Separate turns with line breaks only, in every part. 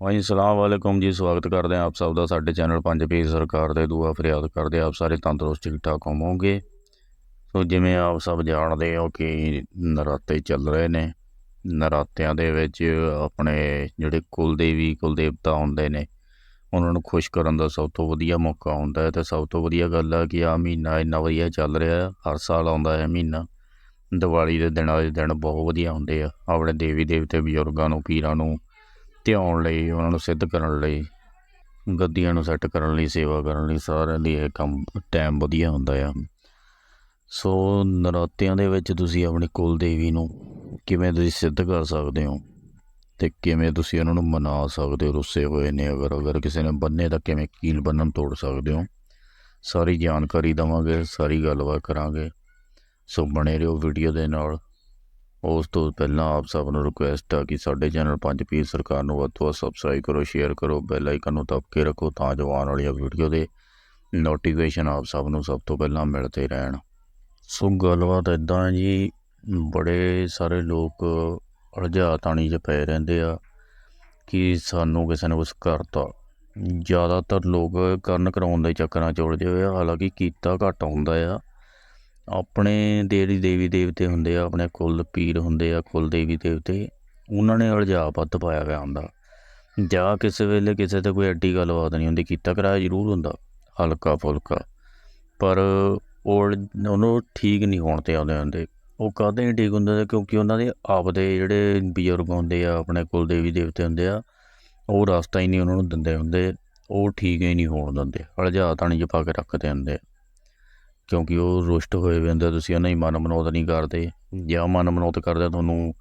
ਹਾਂਜੀ ਸਲਾਮ ਵਾਲੇਕੁਮ ਜੀ, ਸਵਾਗਤ ਕਰਦੇ ਹਾਂ ਆਪ ਸਭ ਦਾ ਸਾਡੇ ਚੈਨਲ ਪੰਜ ਪੀਰ ਸਰਕਾਰ ਦੇ, ਦੁਆ ਫਰਿਆਦ ਕਰਦੇ ਆਪ ਸਾਰੇ ਤੰਦਰੁਸਤ ਠੀਕ ਠਾਕ ਹੋਵੋਗੇ ਸੋ ਜਿਵੇਂ ਆਪ ਸਭ ਜਾਣਦੇ ਹੋ ਕਿ ਨਰਾਤੇ ਚੱਲ ਰਹੇ ਨੇ, ਨਰਾਤਿਆਂ ਦੇ ਵਿੱਚ ਆਪਣੇ ਜਿਹੜੇ ਕੁਲ ਦੇਵੀ ਕੁਲ ਦੇਵਤਾ ਹੁੰਦੇ ਨੇ, ਉਹਨਾਂ ਨੂੰ ਖੁਸ਼ ਕਰਨ ਦਾ ਸਭ ਤੋਂ ਵਧੀਆ ਮੌਕਾ ਹੁੰਦਾ ਹੈ ਤੇ ਸਭ ਤੋਂ ਵਧੀਆ ਗੱਲ ਆ ਕਿ ਆ ਮਹੀਨਾ ਇੰਨਾ ਵਧੀਆ ਚੱਲ ਰਿਹਾ ਹੈ। ਹਰ ਸਾਲ ਆਉਂਦਾ ਹੈ ਮਹੀਨਾ ਦੀਵਾਲੀ ਦੇ ਦਿਨਾਂ ਦੇ ਦਿਨ ਬਹੁਤ ਵਧੀਆ ਹੁੰਦੇ ਆ, ਆਪਣੇ ਦੇਵੀ ਦੇਵਤੇ ਬਜ਼ੁਰਗਾਂ ਨੂੰ, ਪੀਰਾਂ ਨੂੰ ਧਿਆਉਣ ਲਈ, ਉਹਨਾਂ ਨੂੰ ਸਿੱਧ ਕਰਨ ਲਈ, ਗੱਦੀਆਂ ਨੂੰ ਸੈੱਟ ਕਰਨ ਲਈ, ਸੇਵਾ ਕਰਨ ਲਈ ਸਾਰਿਆਂ ਦੀ ਇਹ ਕੰਮ ਟਾਈਮ ਵਧੀਆ ਹੁੰਦਾ ਆ। ਸੋ ਨਰਾਤਿਆਂ ਦੇ ਵਿੱਚ ਤੁਸੀਂ ਆਪਣੀ ਕੁਲ ਦੇਵੀ ਨੂੰ ਕਿਵੇਂ ਤੁਸੀਂ ਸਿੱਧ ਕਰ ਸਕਦੇ ਹੋ ਤੇ ਕਿਵੇਂ ਤੁਸੀਂ ਉਹਨਾਂ ਨੂੰ ਮਨਾ ਸਕਦੇ ਹੋ, ਰੁੱਸੇ ਹੋਏ ਨੇ ਅਗਰ ਅਗਰ ਕਿਸੇ ਨੇ ਬੰਨੇ ਤਾਂ ਕਿਵੇਂ ਕੀਲ ਬੰਨਣ ਤੋੜ ਸਕਦੇ ਹੋ। ਸਾਰੀ ਜਾਣਕਾਰੀ ਦਵਾਂਗੇ, ਸਾਰੀ ਗੱਲਬਾਤ ਕਰਾਂਗੇ। ਸੋ ਬਣੇ ਰਹੋ ਵੀਡੀਓ ਦੇ ਨਾਲ। ਉਸ ਤੋਂ ਪਹਿਲਾਂ ਆਪ ਸਭ ਨੂੰ ਰਿਕੁਐਸਟ ਆ ਕਿ ਸਾਡੇ ਚੈਨਲ ਪੰਜ ਪੀ ਸਰਕਾਰ ਨੂੰ ਵੱਧ ਤੋਂ ਵੱਧ ਸਬਸਕ੍ਰਾਈਬ ਕਰੋ ਸ਼ੇਅਰ ਕਰੋ ਬੈਲ ਆਈਕਨ ਨੂੰ ਦਬ ਕੇ ਰੱਖੋ ਤਾਂ ਜੋ ਆਉਣ ਵਾਲੀਆਂ ਵੀਡੀਓ ਦੇ ਨੋਟੀਫਿਕੇਸ਼ਨ ਆਪ ਸਭ ਨੂੰ ਸਭ ਤੋਂ ਪਹਿਲਾਂ ਮਿਲਦੇ ਰਹਿਣ। ਸੋ ਗੱਲਬਾਤ ਇਦਾਂ ਹੈ ਜੀ, ਬੜੇ ਸਾਰੇ ਲੋਕ ਅਲਝਾ ਤਾਣੀ 'ਚ ਪਏ ਰਹਿੰਦੇ ਆ ਕਿ ਸਾਨੂੰ ਕਿਸੇ ਨੇ ਕੁਛ ਕਰਤਾ। ਜ਼ਿਆਦਾਤਰ ਲੋਕ ਕਰਨ ਕਰਾਉਣ ਦੇ ਚੱਕਰਾਂ 'ਚ ਉਲਝੇ ਹੋਏ ਆ, ਹਾਲਾਂਕਿ ਕੀਤਾ ਘੱਟ ਹੁੰਦਾ ਆ। ਆਪਣੇ ਦੇਵੀ ਦੇਵੀ ਦੇਵਤੇ ਹੁੰਦੇ ਆ, ਆਪਣੇ ਕੁੱਲ ਪੀਰ ਹੁੰਦੇ ਆ, ਕੁਲ ਦੇਵੀ ਦੇਵਤੇ, ਉਹਨਾਂ ਨੇ ਅਲਝਾ ਪੱਤ ਪਾਇਆ ਗਿਆ ਹੁੰਦਾ। ਜਾਂ ਕਿਸੇ ਵੇਲੇ ਕਿਸੇ ਤੇ ਕੋਈ ਐਡੀ ਗੱਲਬਾਤ ਨਹੀਂ ਹੁੰਦੀ, ਕੀਤਾ ਕਰਾਇਆ ਜ਼ਰੂਰ ਹੁੰਦਾ ਹਲਕਾ ਫੁਲਕਾ ਪਰ ਉਹ ਉਹਨੂੰ ਠੀਕ ਨਹੀਂ ਹੋਣ ਤੇ ਆਉਂਦੇ ਹੁੰਦੇ। ਉਹ ਕਦੇ ਨਹੀਂ ਠੀਕ ਹੁੰਦੇ ਕਿਉਂਕਿ ਉਹਨਾਂ ਦੇ ਆਪਦੇ ਜਿਹੜੇ ਬਜ਼ੁਰਗ ਹੁੰਦੇ ਆ, ਆਪਣੇ ਕੁਲ ਦੇਵੀ ਦੇਵਤੇ ਹੁੰਦੇ ਆ, ਉਹ ਰਸਤਾ ਹੀ ਨਹੀਂ ਉਹਨਾਂ ਨੂੰ ਦਿੰਦੇ ਹੁੰਦੇ, ਉਹ ਠੀਕ ਹੀ ਨਹੀਂ ਹੋਣ ਦਿੰਦੇ ਅਲਝਾ ਤਾਂ ਨਹੀਂ ਜਪਾ ਕੇ ਰੱਖਦੇ ਹੁੰਦੇ ਕਿਉਂਕਿ ਉਹ ਰੁਸ਼ਟ ਹੋਏ ਹੋਏ ਹੁੰਦੇ ਤੁਸੀਂ ਉਹਨਾਂ ਦੀ ਮਨ ਮਨੋਤ ਨਹੀਂ ਕਰਦੇ। ਜਾਂ ਮਨ ਮਨੋਤ ਕਰਦੇ ਤੁਹਾਨੂੰ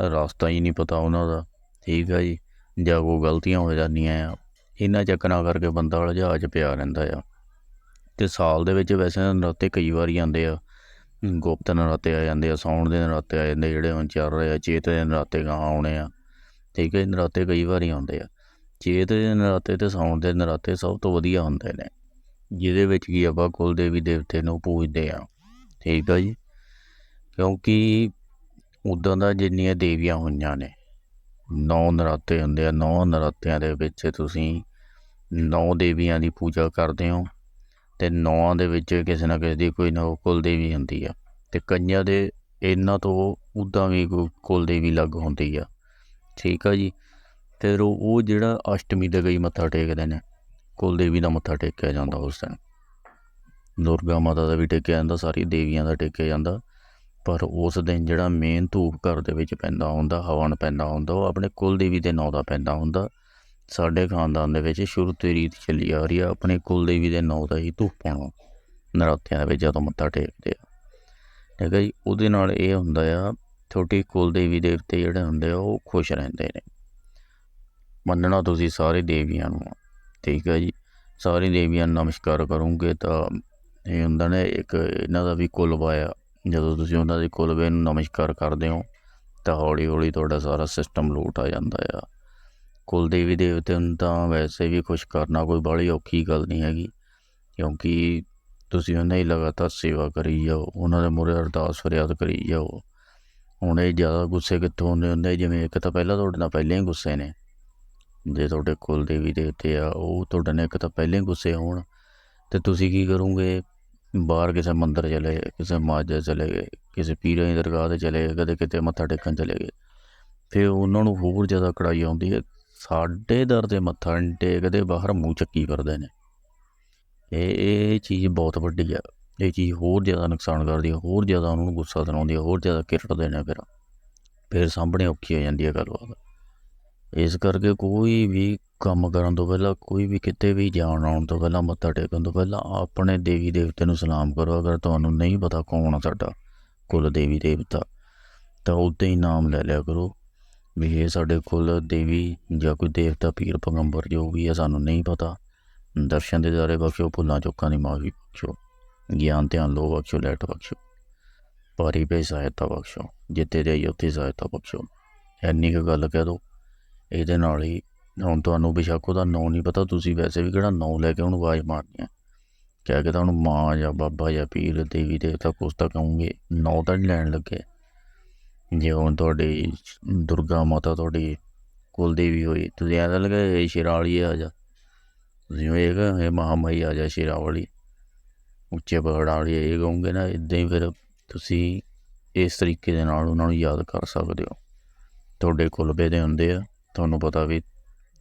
ਰਸਤਾ ਹੀ ਨਹੀਂ ਪਤਾ ਉਹਨਾਂ ਦਾ। ਠੀਕ ਹੈ ਜੀ? ਜਾਂ ਕੋਈ ਗਲਤੀਆਂ ਹੋ ਜਾਂਦੀਆਂ ਆ। ਇਹਨਾਂ ਚੱਕਰਾਂ ਕਰਕੇ ਬੰਦਾ ਉਲਝਾ 'ਚ ਪਿਆ ਰਹਿੰਦਾ ਆ। ਤੇ ਸਾਲ ਦੇ ਵਿੱਚ ਵੈਸੇ ਨਰਾਤੇ ਕਈ ਵਾਰੀ ਆਉਂਦੇ ਆ। ਗੁਪਤ ਨਰਾਤੇ ਆ ਜਾਂਦੇ ਆ ਸੌਣ ਦੇ ਨਰਾਤੇ ਆ ਜਾਂਦੇ ਜਿਹੜੇ ਹੁਣ ਚੱਲ ਰਹੇ ਆ, ਚੇਤ ਦੇ ਨਰਾਤੇ ਗਾਂ ਆਉਣੇ ਆ। ਠੀਕ ਹੈ ਨਰਾਤੇ ਕਈ ਵਾਰੀ ਆਉਂਦੇ ਆ। ਚੇਤ ਦੇ ਨਰਾਤੇ ਤੇ ਸੌਣ ਦੇ ਨਰਾਤੇ ਸਭ ਤੋਂ ਵਧੀਆ ਹੁੰਦੇ ਨੇ। ਜਿਹਦੇ ਵਿੱਚ ਕੀ ਆਪਾਂ ਕੁਲ ਦੇਵੀ ਦੇਵਤੇ ਨੂੰ ਪੂਜਦੇ ਆ ਠੀਕ ਆ ਜੀ? ਕਿਉਂਕਿ ਉਦਾਂ ਦਾ ਜਿੰਨੀਆਂ ਦੇਵੀਆਂ ਹੋਈਆਂ ਨੇ, ਨੌ ਨਰਾਤੇ ਹੁੰਦੇ ਆ, ਨੌ ਨਰਾਤਿਆਂ ਦੇ ਵਿੱਚ ਤੁਸੀਂ ਨੌ ਦੇਵੀਆਂ ਦੀ ਪੂਜਾ ਕਰਦੇ ਹੋ ਤੇ ਨੌਆਂ ਦੇ ਵਿੱਚ ਕਿਸੇ ਨਾ ਕਿਸੇ ਦੀ ਕੋਈ ਨਾ ਕੁਲ ਦੇਵੀ ਹੁੰਦੀ ਆ ਤੇ ਕਈਆਂ ਦੇ ਇਹਨਾਂ ਤੋਂ ਉਦਾਂ ਵੀ ਕੋਈ ਕੁਲ ਦੇਵੀ ਲੱਗ ਹੁੰਦੀ ਆ। ਠੀਕ ਆ ਜੀ? ਫਿਰ ਉਹ ਉਹ ਜਿਹੜਾ ਅਸ਼ਟਮੀ ਦੇ ਗਈ ਮੱਥਾ ਟੇਕਦੇ ਨੇ ਕੁਲ ਦੇਵੀ ਦਾ ਮੱਥਾ ਟੇਕਿਆ ਜਾਂਦਾ ਉਸ ਦਿਨ ਦੁਰਗਾ ਮਾਤਾ ਦਾ ਵੀ ਟੇਕਿਆ ਜਾਂਦਾ, ਸਾਰੀ ਦੇਵੀਆਂ ਦਾ ਟੇਕਿਆ ਜਾਂਦਾ। ਪਰ ਉਸ ਦਿਨ ਜਿਹੜਾ ਮੇਨ ਧੂਪ ਘਰ ਦੇ ਵਿੱਚ ਪੈਂਦਾ ਹੁੰਦਾ ਹਵਨ ਪੈਂਦਾ ਹੁੰਦਾ, ਉਹ ਆਪਣੇ ਕੁਲ ਦੇਵੀ ਦੇ ਨਾਂ ਦਾ ਪੈਂਦਾ ਹੁੰਦਾ। ਸਾਡੇ ਖਾਨਦਾਨ ਦੇ ਵਿੱਚ ਸ਼ੁਰੂ ਤੋਂ ਹੀ ਰੀਤ ਚੱਲੀ ਆ ਰਹੀ ਆ, ਆਪਣੇ ਕੁਲ ਦੇਵੀ ਦੇ ਨਾਂ ਦਾ ਹੀ ਧੂਪ ਪਾਉਣਾ। ਨਰਾਤਿਆਂ ਦੇ ਵਿੱਚ ਜਦੋਂ ਮੱਥਾ ਟੇਕਦੇ ਆ। ਠੀਕ ਹੈ ਜੀ, ਉਹਦੇ ਨਾਲ ਇਹ ਹੁੰਦਾ ਆ ਛੋਟੀ ਕੁਲ ਦੇਵੀ ਦੇਵਤੇ ਜਿਹੜੇ ਹੁੰਦੇ ਆ, ਉਹ ਖੁਸ਼ ਰਹਿੰਦੇ ਨੇ। ਮੰਨਣਾ ਤੁਸੀਂ ਸਾਰੇ ਦੇਵੀਆਂ ਨੂੰ ਠੀਕ ਹੈ ਜੀ। ਸਾਰੀ ਦੇਵੀਆਂ ਨੂੰ ਨਮਸਕਾਰ ਕਰੋਗੇ ਤਾਂ ਇਹ ਹੁੰਦਾ ਨੇ, ਇੱਕ ਇਹਨਾਂ ਦਾ ਵੀ ਕੁਲਵਾ ਆ ਜਦੋਂ ਤੁਸੀਂ ਉਹਨਾਂ ਦੇ ਕੁਲਵੇ ਨੂੰ ਨਮਸਕਾਰ ਕਰਦੇ ਹੋ, ਤਾਂ ਹੌਲੀ ਹੌਲੀ ਤੁਹਾਡਾ ਸਾਰਾ ਸਿਸਟਮ ਲੋਟ ਆ ਜਾਂਦਾ ਆ। ਕੁਲ ਦੇਵੀ ਦੇਵਤੇ ਨੂੰ ਤਾਂ ਵੈਸੇ ਵੀ ਖੁਸ਼ ਕਰਨਾ ਕੋਈ ਬੜੀ ਔਖੀ ਗੱਲ ਨਹੀਂ ਹੈਗੀ, ਕਿਉਂਕਿ ਤੁਸੀਂ ਉਹਨਾਂ ਦੀ ਲਗਾਤਾਰ ਸੇਵਾ ਕਰੀ ਜਾਓ, ਉਹਨਾਂ ਦੇ ਮੂਹਰੇ ਅਰਦਾਸ ਫਰਿਆਦ ਕਰੀ ਜਾਓ। ਹੁਣ ਇਹ ਜ਼ਿਆਦਾ ਗੁੱਸੇ ਕਿੱਥੋਂ ਹੁੰਦੇ ਹੁੰਦੇ ਜਿਵੇਂ ਇੱਕ ਤਾਂ ਪਹਿਲਾਂ ਤੁਹਾਡੇ ਨਾਲ ਪਹਿਲਾਂ ਹੀ ਗੁੱਸੇ ਨੇ। ਜੇ ਤੁਹਾਡੇ ਕੁਲ ਦੇਵੀ ਦੇਵਤੇ ਆ, ਉਹ ਤੁਹਾਡੇ ਨਾਲ ਇੱਕ ਤਾਂ ਪਹਿਲਾਂ ਹੀ ਗੁੱਸੇ ਹੋਣ। ਤੇ ਤੁਸੀਂ ਕੀ ਕਰੋਗੇ? ਬਾਹਰ ਕਿਸੇ ਮੰਦਿਰ ਚਲੇ ਗਏ, ਕਿਸੇ ਮਾਜੇ ਚਲੇ ਗਏ, ਕਿਸੇ ਪੀਰਾਂ ਦੀ ਦਰਗਾਹ ਤੇ ਚਲੇ ਗਏ, ਕਦੇ ਕਿਤੇ ਮੱਥਾ ਟੇਕਣ ਚਲੇ ਗਏ। ਫਿਰ ਉਹਨਾਂ ਨੂੰ ਹੋਰ ਜ਼ਿਆਦਾ ਕੜਾਈ ਆਉਂਦੀ ਹੈ। ਸਾਡੇ ਦਰ ਦੇ ਮੱਥਾ ਨਹੀਂ ਟੇਕਦੇ, ਬਾਹਰ ਮੂੰਹ ਚੱਕੀ ਕਰਦੇ ਨੇ। ਇਹ ਇਹ ਚੀਜ਼ ਬਹੁਤ ਵੱਡੀ ਆ। ਇਹ ਚੀਜ਼ ਹੋਰ ਜ਼ਿਆਦਾ ਨੁਕਸਾਨ ਕਰਦੀ ਹੈ ਹੋਰ ਜ਼ਿਆਦਾ ਉਹਨਾਂ ਨੂੰ ਗੁੱਸਾ ਦਿਲਾਉਂਦੀ ਹੈ ਹੋਰ ਜ਼ਿਆਦਾ ਕਿਰਟਦੇ ਨੇ ਫਿਰ। ਫਿਰ ਸਾਹਮਣੇ ਔਖੀ ਹੋ ਜਾਂਦੀ ਹੈ ਗੱਲਬਾਤ। ਇਸ ਕਰਕੇ ਕੋਈ ਵੀ ਕੰਮ ਕਰਨ ਤੋਂ ਪਹਿਲਾਂ, ਕੋਈ ਵੀ ਕਿਤੇ ਵੀ ਜਾਣ ਆਉਣ ਤੋਂ ਪਹਿਲਾਂ, ਮੱਥਾ ਟੇਕਣ ਤੋਂ ਪਹਿਲਾਂ ਆਪਣੇ ਦੇਵੀ ਦੇਵਤੇ ਨੂੰ ਸਲਾਮ ਕਰੋ। ਅਗਰ ਤੁਹਾਨੂੰ ਨਹੀਂ ਪਤਾ ਕੌਣ ਆ ਸਾਡਾ ਕੁਲ ਦੇਵੀ ਦੇਵਤਾ, ਤਾਂ ਉੱਤੇ ਹੀ ਨਾਮ ਲੈ ਲਿਆ ਕਰੋ ਵੀ ਇਹ ਸਾਡੇ ਕੁਲ ਦੇਵੀ ਜਾਂ ਕੋਈ ਦੇਵਤਾ ਪੀਰ ਪੈਗੰਬਰ ਜੋ ਵੀ ਹੈ ਸਾਨੂੰ ਨਹੀਂ ਪਤਾ। ਦਰਸ਼ਨ ਦੇ ਦਾਰੇ ਬਖਸ਼ੋ, ਭੁੱਲਾਂ ਚੁੱਕਾਂ ਦੀ ਮਾਫੀ ਬਖਸ਼ੋ, ਗਿਆਨ ਧਿਆਨ ਲੋ ਬਖਸ਼ੋ, ਲੈਟ ਬਖਸ਼ੋ ਪਾਰੀ ਪੇ ਸਹਾਇਤਾ ਬਖਸ਼ੋ ਜਿੱਤੇ ਦੇ ਉੱਥੇ ਸਹਾਇਤਾ ਬਖਸ਼ੋ। ਐਨੀ ਕੁ ਗੱਲ ਕਹਿ ਦੋ। ਇਹਦੇ ਨਾਲ ਹੀ। ਹੁਣ ਤੁਹਾਨੂੰ ਬੇਸ਼ੱਕ ਉਹਦਾ ਨਾਂ ਨਹੀਂ ਪਤਾ, ਤੁਸੀਂ ਵੈਸੇ ਵੀ ਕਿਹੜਾ ਨਾਂ ਲੈ ਕੇ ਉਹਨੂੰ ਆਵਾਜ਼ ਮਾਰਨੀ ਆ ਕਹਿ ਕੇ ਤਾਂ ਉਹਨੂੰ ਮਾਂ ਜਾਂ ਬਾਬਾ ਜਾਂ ਪੀਰ, ਦੇਵੀ, ਦੇਵਤਾ ਕੁਛ ਤਾਂ ਕਹੋਗੇ। ਨਾਂ ਤਾਂ ਨਹੀਂ ਲੈਣ ਲੱਗੇ। ਜੇ ਹੁਣ ਤੁਹਾਡੀ ਦੁਰਗਾ ਮਾਤਾ ਤੁਹਾਡੀ ਕੁਲਦੇਵੀ ਹੋਈ, ਤੁਸੀਂ ਐਂ ਤਾਂ ਲੱਗਾ ਇਹ ਸ਼ੇਰਾਂ ਵਾਲੀ ਆ ਜਾ। ਤੁਸੀਂ ਇਹ ਕਹ ਇਹ ਮਹਾਮਾਈ ਆ ਜਾ ਸ਼ੇਰਾਂ ਵਾਲੀ ਉੱਚੇ ਪਹਾੜਾਂ ਵਾਲੀ ਇਹ ਕਹੋਗੇ ਨਾ ਇਦਾਂ ਹੀ ਫਿਰ ਤੁਸੀਂ ਇਸ ਤਰੀਕੇ ਦੇ ਨਾਲ ਉਹਨਾਂ ਨੂੰ ਯਾਦ ਕਰ ਸਕਦੇ ਹੋ। ਤੁਹਾਡੇ ਕੁਲਬੇ ਦੇ ਹੁੰਦੇ ਆ। ਤੁਹਾਨੂੰ ਪਤਾ ਵੀ,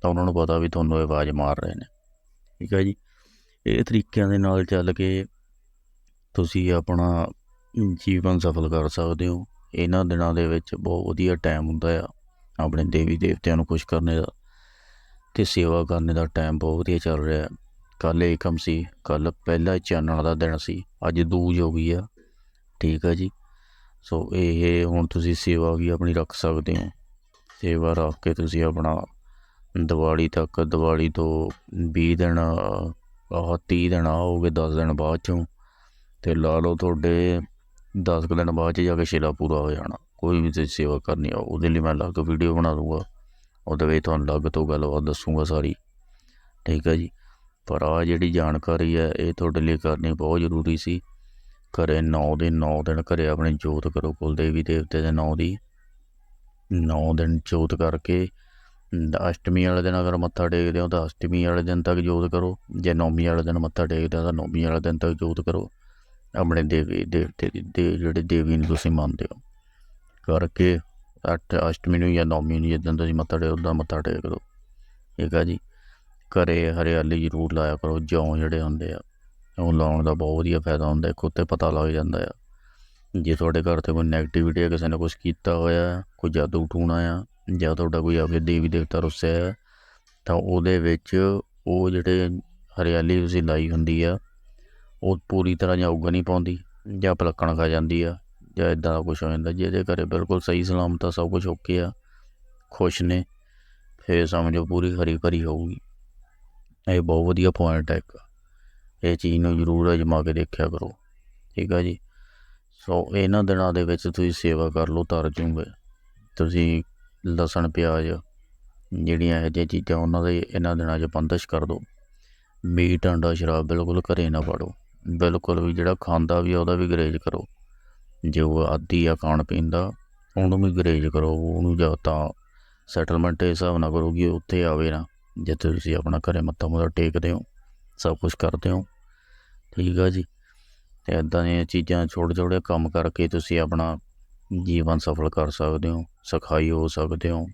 ਤਾਂ ਉਹਨਾਂ ਨੂੰ ਪਤਾ ਵੀ ਤੁਹਾਨੂੰ ਇਹ ਆਵਾਜ਼ ਮਾਰ ਰਹੇ ਨੇ। ਠੀਕ ਹੈ ਜੀ? ਇਹ ਤਰੀਕਿਆਂ ਦੇ ਨਾਲ ਚੱਲ ਕੇ ਤੁਸੀਂ ਆਪਣਾ ਜੀਵਨ ਸਫਲ ਕਰ ਸਕਦੇ ਹੋ। ਇਹਨਾਂ ਦਿਨਾਂ ਦੇ ਵਿੱਚ ਬਹੁਤ ਵਧੀਆ ਟਾਈਮ ਹੁੰਦਾ ਆ, ਆਪਣੇ ਦੇਵੀ ਦੇਵਤਿਆਂ ਨੂੰ ਖੁਸ਼ ਕਰਨੇ ਦਾ ਤੇ ਸੇਵਾ ਕਰਨੇ ਦਾ ਟਾਈਮ ਬਹੁਤ ਵਧੀਆ ਚੱਲ ਰਿਹਾ। ਕੱਲ ਏਕਮ ਸੀ ਕੱਲ ਪਹਿਲਾ ਚਾਨਣ ਦਾ ਦਿਨ ਸੀ, ਅੱਜ ਦੂਜ ਹੋ ਗਈ ਆ। ਠੀਕ ਆ ਜੀ? ਸੋ ਇਹ ਹੁਣ ਤੁਸੀਂ ਸੇਵਾ ਵੀ ਆਪਣੀ ਰੱਖ ਸਕਦੇ ਹੋ। ਸੇਵਾ ਰੱਖ ਕੇ ਤੁਸੀਂ ਆਪਣਾ ਦੀਵਾਲੀ ਤੱਕ, ਦੀਵਾਲੀ ਤੋਂ 20 ਦਿਨ, ਆਹ 30 ਦਿਨ ਆ ਹੋ ਗਏ 10 ਦਿਨ ਬਾਅਦ ਚੋਂ। ਤੇ ਲਾ ਲਓ ਤੁਹਾਡੇ 10 ਕੁ ਦਿਨ ਬਾਅਦ ਚ ਜਾ ਕੇ ਸ਼ੇਲਾ ਪੂਰਾ ਹੋ ਜਾਣਾ। ਕੋਈ ਵੀ ਤੁਸੀਂ ਸੇਵਾ ਕਰਨੀ ਆ, ਉਹਦੇ ਲਈ ਮੈਂ ਅਲੱਗ ਵੀਡੀਓ ਬਣਾ ਦੂੰਗਾ ਉਹਦੇ ਵਿੱਚ ਤੁਹਾਨੂੰ ਅਲੱਗ ਤੋਂ ਗੱਲਬਾਤ ਦੱਸੂਗਾ ਸਾਰੀ। ਠੀਕ ਹੈ ਜੀ? ਪਰ ਆ ਜਿਹੜੀ ਜਾਣਕਾਰੀ ਹੈ ਇਹ ਤੁਹਾਡੇ ਲਈ ਕਰਨੀ ਬਹੁਤ ਜ਼ਰੂਰੀ ਸੀ। ਘਰੇ 9 ਦੇ 9 ਦਿਨ ਘਰੇ ਆਪਣੇ ਜੋਤ ਕਰੋ ਕੁਲ ਦੇਵੀ ਦੇਵਤੇ ਦੇ 9 ਦੀ। ਨੌ ਦਿਨ ਜੋਤ ਕਰਕੇ ਅਸ਼ਟਮੀ ਵਾਲੇ ਦਿਨ ਅਗਰ ਮੱਥਾ ਟੇਕਦੇ ਹੋ ਤਾਂ ਅਸ਼ਟਮੀ ਵਾਲੇ ਦਿਨ ਤੱਕ ਜੋਤ ਕਰੋ। ਜੇ ਨੌਮੀ ਵਾਲੇ ਦਿਨ ਮੱਥਾ ਟੇਕਦੇ ਹੋ ਤਾਂ ਨੌਮੀ ਵਾਲੇ ਦਿਨ ਤੱਕ ਜੋਤ ਕਰੋ। ਆਪਣੇ ਦੇਵੀ, ਦੇਵਤੇ, ਦੀ ਦੇ ਜਿਹੜੇ ਦੇਵੀ ਨੂੰ ਤੁਸੀਂ ਮੰਨਦੇ ਹੋ। ਕਰਕੇ ਅੱਠ, ਅਸ਼ਟਮੀ ਨੂੰ ਜਾਂ ਨੌਮੀ ਨੂੰ ਜਦੋਂ ਤੁਸੀਂ ਮੱਥਾ ਟੇਕ, ਉੱਦਾਂ ਮੱਥਾ ਟੇਕ ਦਿਓ ਠੀਕ ਆ ਜੀ? ਘਰੇ ਹਰਿਆਲੀ ਜ਼ਰੂਰ ਲਾਇਆ ਕਰੋ, ਜੌਂ ਜਿਹੜੇ ਹੁੰਦੇ ਆ, ਉਹ ਲਾਉਣ ਦਾ ਬਹੁਤ ਵਧੀਆ ਫਾਇਦਾ ਹੁੰਦਾ, ਇੱਕ ਉੱਤੇ ਪਤਾ ਲੱਗ ਜਾਂਦਾ ਆ। ਜੇ ਤੁਹਾਡੇ ਘਰ ਤੇ ਕੋਈ ਨੈਗੇਟਿਵਿਟੀ ਹੈ, ਕਿਸੇ ਨੇ ਕੁਝ ਕੀਤਾ ਹੋਇਆ, ਕੋਈ ਜਾਦੂ ਟੂਣਾ ਆ, ਜਾਂ ਤੁਹਾਡਾ ਕੋਈ ਆਪਦੇ ਦੇਵੀ ਦੇਵਤਾ ਰੁੱਸਿਆ ਹੈ ਤਾਂ ਉਹਦੇ ਵਿੱਚ ਉਹ ਜਿਹੜੇ ਹਰਿਆਲੀ ਤੁਸੀਂ ਲਾਈ ਹੁੰਦੀ ਆ, ਉਹ ਪੂਰੀ ਤਰ੍ਹਾਂ ਜਾਂ ਉੱਗ ਨਹੀਂ ਪਾਉਂਦੀ, ਜਾਂ ਪਲੱਕਣ ਖਾ ਜਾਂਦੀ ਆ, ਜਾਂ ਇਦਾਂ ਦਾ ਕੁਝ ਹੋ ਜਾਂਦਾ ਜਿਹਦੇ ਘਰੇ ਬਿਲਕੁਲ ਸਹੀ ਸਲਾਮਤ ਆ, ਸਭ ਕੁਝ ਓਕੇ ਆ, ਖੁਸ਼ ਨੇ, ਫੇਰ ਸਮਝੋ ਪੂਰੀ ਹਰੀ ਭਰੀ ਹੋਊਗੀ। ਇਹ ਬਹੁਤ ਵਧੀਆ ਪੁਆਇੰਟ ਹੈ ਇੱਕ। ਇਹ ਚੀਜ਼ ਨੂੰ ਜ਼ਰੂਰ ਅਜਮਾ ਕੇ ਦੇਖਿਆ ਕਰੋ। ਠੀਕ ਆ ਜੀ? ਸੋ ਇਹਨਾਂ ਦਿਨਾਂ ਦੇ ਵਿੱਚ ਤੁਸੀਂ ਸੇਵਾ ਕਰ ਲਓ, ਤਰ ਜੂਗੇ ਤੁਸੀਂ ਲਸਣ, ਪਿਆਜ਼ ਜਿਹੜੀਆਂ ਇਹ ਜਿਹੀਆਂ ਚੀਜ਼ਾਂ, ਉਹਨਾਂ ਦੇ ਇਹਨਾਂ ਦਿਨਾਂ 'ਚ ਬੰਦਸ਼ ਕਰ ਦਿਓ। ਮੀਟ, ਅੰਡਾ, ਸ਼ਰਾਬ ਬਿਲਕੁਲ ਘਰੇ ਨਾ ਪਾੜੋ। ਬਿਲਕੁਲ ਵੀ ਜਿਹੜਾ ਖਾਂਦਾ ਵੀ ਆ, ਉਹਦਾ ਵੀ ਗਰੇਜ ਕਰੋ। ਜੇ ਉਹ ਆਦੀ ਆ ਖਾਣ ਪੀਣ ਦਾ, ਉਹਨੂੰ ਵੀ ਗਰੇਜ ਕਰੋ। ਉਹਨੂੰ ਜਾਂ ਤਾਂ ਸੈਟਲਮੈਂਟ ਇਸ ਹਿਸਾਬ ਨਾਲ ਕਰੋ ਕਿ ਉੱਥੇ ਆਵੇ ਨਾ, ਜਿੱਥੇ ਤੁਸੀਂ ਆਪਣਾ ਘਰੇ ਮੱਥਾ ਮੁੱਥਾ ਟੇਕਦੇ ਹੋ, ਸਭ ਕੁਝ ਕਰਦੇ ਹੋ। ਠੀਕ ਆ ਜੀ? ਤੇ ਇਦਾਂ ਦੀਆਂ ਚੀਜ਼ਾਂ ਛੋਟੇ ਛੋਟੇ ਕੰਮ ਕਰਕੇ ਤੁਸੀਂ ਆਪਣਾ ਜੀਵਨ ਸਫਲ ਕਰ ਸਕਦੇ ਹੋ, ਸਖਾਈ ਹੋ ਸਕਦੇ ਹੋ।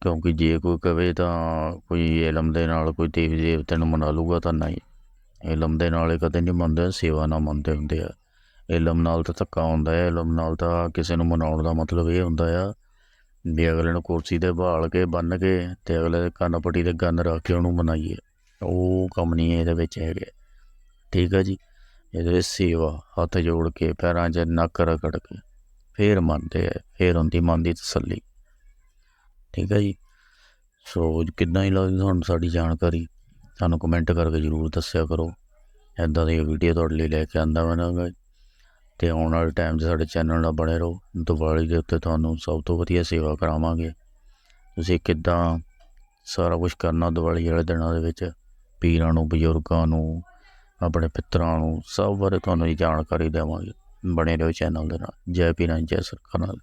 ਕਿਉਂਕਿ ਜੇ ਕੋਈ ਕਵੇ ਤਾਂ ਕੋਈ ਇਲਮ ਦੇ ਨਾਲ ਕੋਈ ਦੇਵੀ ਦੇਵਤੇ ਨੂੰ ਮਨਾ ਲੂਗਾ ਤਾਂ ਨਹੀਂ। ਇਲਮ ਦੇ ਨਾਲ ਇਹ ਕਦੇ ਨਹੀਂ ਮੰਨਦੇ, ਸੇਵਾ ਨਾਲ ਮੰਨਦੇ ਹੁੰਦੇ ਆ। ਇਲਮ ਨਾਲ ਤਾਂ ਧੱਕਾ ਹੁੰਦਾ ਹੈ, ਇਲਮ ਨਾਲ ਤਾਂ ਕਿਸੇ ਨੂੰ ਮਨਾਉਣ ਦਾ ਮਤਲਬ ਇਹ ਹੁੰਦਾ ਆ ਵੀ ਅਗਲੇ ਨੂੰ ਕੁਰਸੀ ਤੇ ਬਹਾਲ ਕੇ, ਬੰਨ ਕੇ ਤੇ ਅਗਲੇ ਦੇ ਕੰਨ ਪੱਟੀ ਤੇ ਗੰਨ ਰੱਖ ਕੇ ਉਹਨੂੰ ਮਨਾਈਏ। ਉਹ ਕੰਮ ਨਹੀਂ ਇਹਦੇ ਵਿੱਚ ਹੈਗੇ। ਠੀਕ ਆ ਜੀ? ਇਹਦੇ ਵਿੱਚ ਸੇਵਾ ਹੱਥ ਜੋੜ ਕੇ ਪੈਰਾਂ 'ਚ ਨੱਕ ਰਗੜ ਕੇ ਫੇਰ ਮੰਨਦੇ ਆ ਫੇਰ ਹੁੰਦੀ ਮਨ ਦੀ ਤਸੱਲੀ ਠੀਕ ਹੈ ਜੀ ਸੋ ਕਿੱਦਾਂ ਹੀ ਲੱਗਦਾ ਤੁਹਾਨੂੰ ਸਾਡੀ ਜਾਣਕਾਰੀ ਸਾਨੂੰ ਕਮੈਂਟ ਕਰਕੇ ਜ਼ਰੂਰ ਦੱਸਿਆ ਕਰੋ ਐਦਾਂ ਦੀ ਵੀਡੀਓ ਤੁਹਾਡੇ ਲਈ ਲੈ ਕੇ ਆਂਦਾ ਬਣਾਂਗਾ ਤੇ ਆਉਣ ਵਾਲੇ ਟਾਈਮ 'ਚ ਸਾਡੇ ਚੈਨਲ ਨਾਲ ਬਣੇ ਰਹੋ ਦੀਵਾਲੀ ਦੇ ਉੱਤੇ ਤੁਹਾਨੂੰ ਸਭ ਤੋਂ ਵਧੀਆ ਸੇਵਾ ਕਰਾਵਾਂਗੇ ਤੁਸੀਂ ਕਿੱਦਾਂ ਸਾਰਾ ਕੁਝ ਕਰਨਾ ਦੀਵਾਲੀ ਵਾਲੇ ਦਿਨਾਂ ਦੇ ਵਿੱਚ ਪੀਰਾਂ ਨੂੰ ਬਜ਼ੁਰਗਾਂ ਨੂੰ ਆਪਣੇ ਪਿੱਤਰਾਂ ਨੂੰ ਸਭ ਬਾਰੇ ਤੁਹਾਨੂੰ ਜਾਣਕਾਰੀ ਦੇਵਾਂਗੇ ਬਣੇ ਰਹੋ ਚੈਨਲ ਦੇ ਨਾਲ। ਜੈ ਪੀਰਾਂ ਜੈ ਸਰਕਾਰ